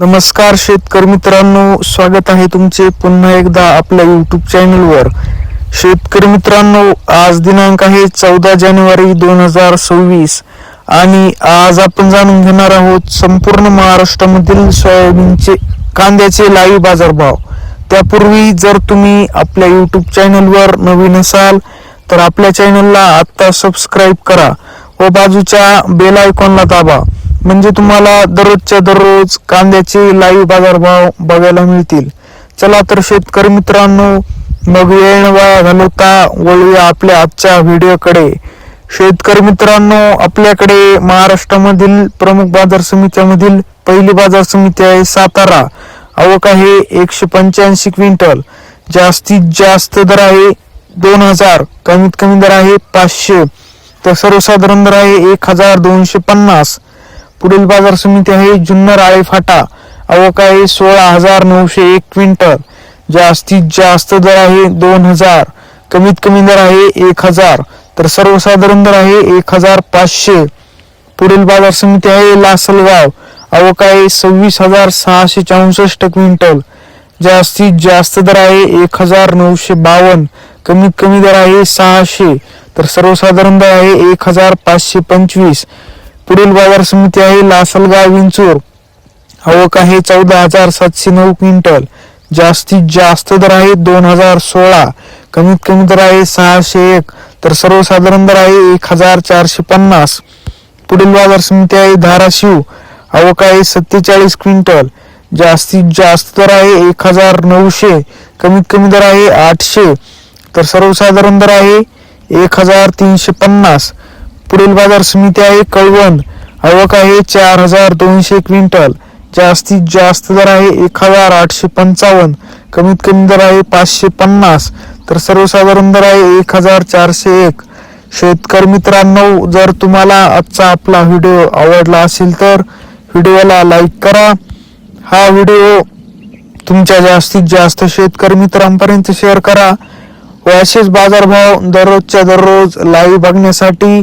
नमस्कार शेतकरी मित्रांनो स्वागत आहे तुमचे पुन्हा एकदा आपल्या युट्यूब चॅनलवर शेतकरी मित्रांनो आज दिनांक आहे चौदा जानेवारी दोन हजार सव्वीस आणि आज आपण जाणून घेणार आहोत संपूर्ण महाराष्ट्रामधील सोयाबीनचे कांद्याचे लाईव्ह बाजारभाव. त्यापूर्वी जर तुम्ही आपल्या युट्यूब चॅनलवर नवीन असाल तर आपल्या चॅनलला आत्ता सबस्क्राईब करा व बाजूच्या बेल आयकॉनला दाबा. म्हणजे तुम्हाला दररोजच्या दररोज कांद्याचे लाईव्ह बाजारभाव बघायला मिळतील. चला तर शेतकरी मित्रांनो मग वेळ वाया घालवता वळूया आपल्या आजच्या व्हिडिओकडे शेतकरी मित्रांनो आपल्याकडे महाराष्ट्रामधील प्रमुख बाजार समित्यामधील पहिली बाजार समिती आहे सातारा. आवक आहे एकशे पंच्याऐंशी क्विंटल. जास्तीत जास्त दर आहे दोन हजार. कमीत कमी दर आहे पाचशे. तर सर्वसाधारण दर आहे एक हजार दोनशे पन्नास. पुढील बाजार समिती आहे जुन्नर आळे फाटा. आवक आहे सोळा हजार नऊशे एक क्विंटल. जास्तीत जास्त दर आहे दोन हजार. कमीत कमी दर आहे एक हजार. तर सर्वसाधारण दर आहे एक हजार पाचशे. पुढील बाजार समिती आहे लासलगाव. आवक आहे सव्वीस हजार सहाशे चौसष्ट क्विंटल. जास्तीत जास्त दर आहे एक हजार नऊशे बावन्न. कमीत कमी दर आहे सहाशे. तर सर्वसाधारण दर आहे एक हजार पाचशे पंचवीस. पुढील बाजार समिती आहे लासलगाव विंचूर. आवक आहे चौदा हजार सातशे नऊ क्विंटल. जास्तीत जास्त दर आहे दोन हजार सोळा. कमीत कमी दर आहे सहाशे एक. तर सर्वसाधारण दर आहे एक हजार चारशे पन्नास. पुढील बाजार समिती आहे धाराशिव. आवक आहे सत्तेचाळीस क्विंटल. जास्तीत जास्त दर आहे एक हजार नऊशे. कमीत कमी दर आहे आठशे. तर सर्वसाधारण दर आहे एक हजार तीनशे पन्नास. पुढील बाजार समिती आहे कळवण. आवक आहे चार हजार दोनशे क्विंटल. जास्तीत जास्त दर आहे एक हजार आठशे पंचावन्न. कमीत कमी दर आहे पाचशे पन्नास. तर सर्वसाधारण दर आहे एक हजार चारशे एक. शेतकरी मित्रांनो जर तुम्हाला आजचा आपला व्हिडिओ आवडला असेल तर व्हिडिओला लाईक करा. हा व्हिडिओ तुमच्या जास्तीत जास्त शेतकरी मित्रांपर्यंत शेअर करा. व असेच बाजारभाव दररोजच्या दररोज लाईव्ह बघण्यासाठी